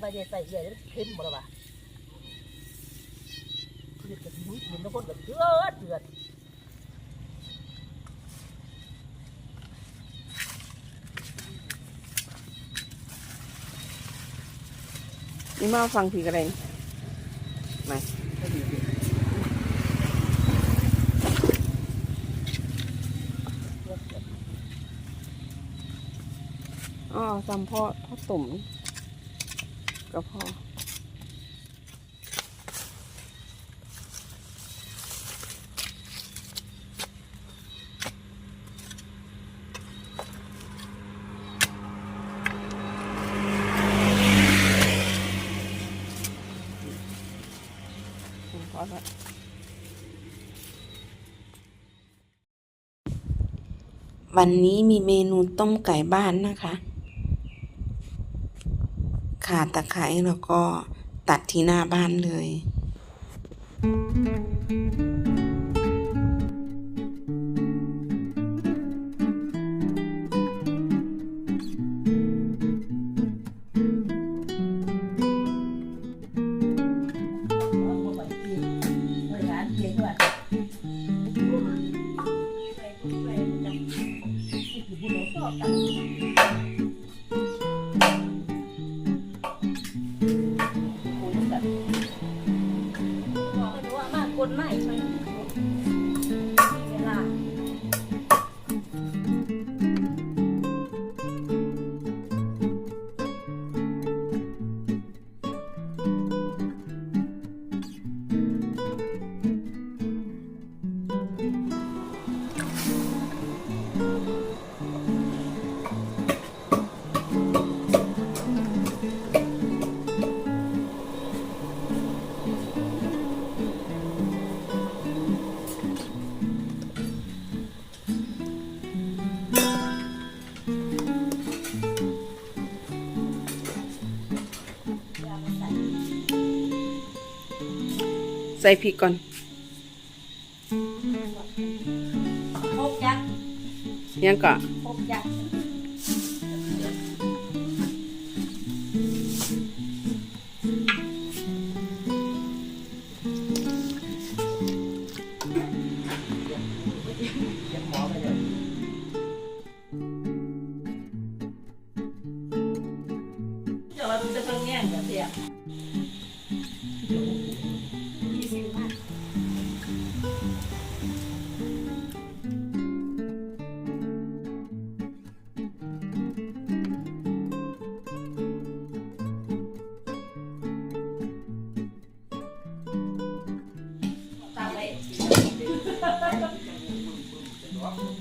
ไปเดี๋ยวใส่ใหญ่แล้เค็มหมดแล้วว่ะเดือดกับหิวหินแล้วคนกับเดือดเดือดนี่มาฟังผีกันเลยมาอ๋ อจำพ่อพ่อตุ่มกับพ่อพอแล้ววันนี้มีเมนูต้มไก่บ้านนะคะ ขาดตะไคร้แล้วก็ตัดที่หน้าบ้านเลยเอ ดูว่ามากคนไม่ ใส่พริกก่อนพกยักษ์ยังก็พกยักษ์เดี๋ยวเราจะต้องแง่งกันเสียยี่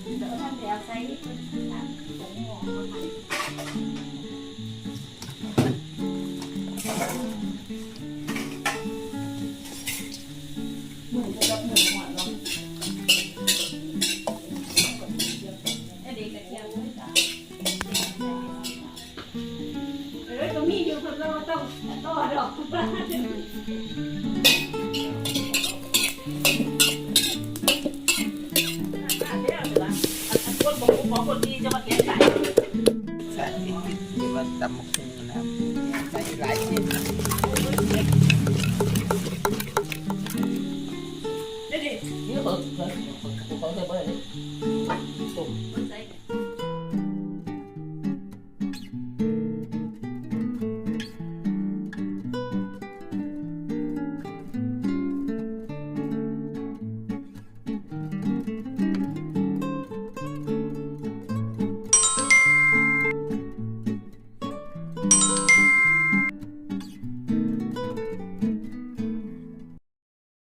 ท่านเดี๋ยวใส่ผงหอมมาให้หมูจะรับหมูหอมลองไอ้เด็กกระเทียมไม่จ้าเอ้ยก็มีอยู่คนเราต้องต่อดอกปลาน ของค